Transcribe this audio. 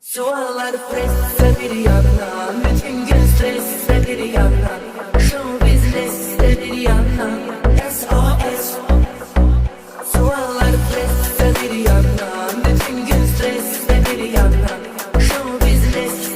Suallar presse bir yandan Bütün gün stresse bir yandan. Show business'te bir yandan SOS Suallar presse bir yandan Bütün gün stresse bir yandan. Show business'te